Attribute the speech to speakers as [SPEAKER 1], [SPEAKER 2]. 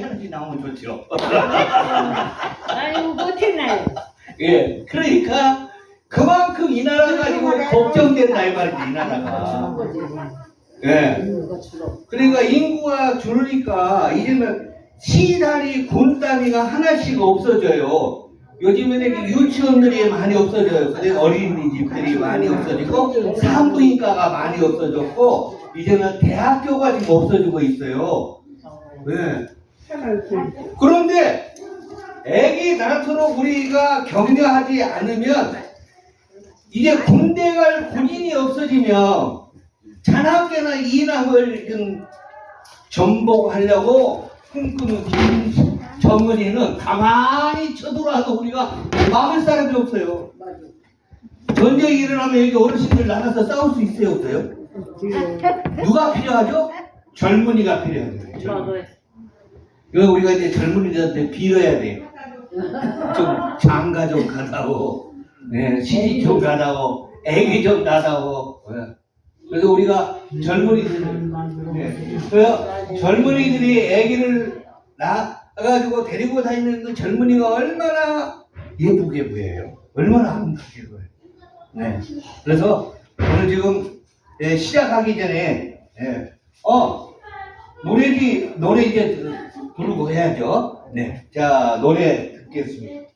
[SPEAKER 1] 하나씩 나오면 좋죠.
[SPEAKER 2] 아이고 못했나요?
[SPEAKER 1] 예, 그러니까 그만큼 이 나라 가지고 걱정된다 이 말이지 이 나라가. 예. 그러니까 인구가 줄으니까 이제는 시단위, 군단위가 하나씩 없어져요. 요즘에는 유치원들이 많이 없어져요. 근데 어린이집들이 많이 없어지고 산부인과가 많이 없어졌고 이제는 대학교가 지금 없어지고 있어요. 네. 그런데 애기 낳도록 우리가 격려하지 않으면 이제 군대 갈 군인이 없어지면 자나깨나 이남을 좀 전복하려고 꿈꾸는 김 정은이는 가만히 쳐들어와도 우리가 막을 사람이 없어요.
[SPEAKER 2] 맞아.
[SPEAKER 1] 전쟁이 일어나면 여기 어르신들 나가서 싸울 수 있어요, 없어요? 누가 필요하죠? 젊은이가 필요하죠. 이거 우리가 이제 젊은이들한테 빌어야 돼. 좀 장가 좀 가다오. 네, 시집 좀 가다오. 애기 좀 낳다오. 네. 그래서 우리가 젊은이들, 네. 젊은이들이 애기를 낳아가지고 데리고 다니는 그 젊은이가 얼마나 예쁘게 보여요. 얼마나 아름답게 보여요. 네. 그래서 오늘 지금 예, 시작하기 전에, 예, 어, 노래지, 노래 이제 부르고 해야죠. 네. 자, 노래 듣겠습니다.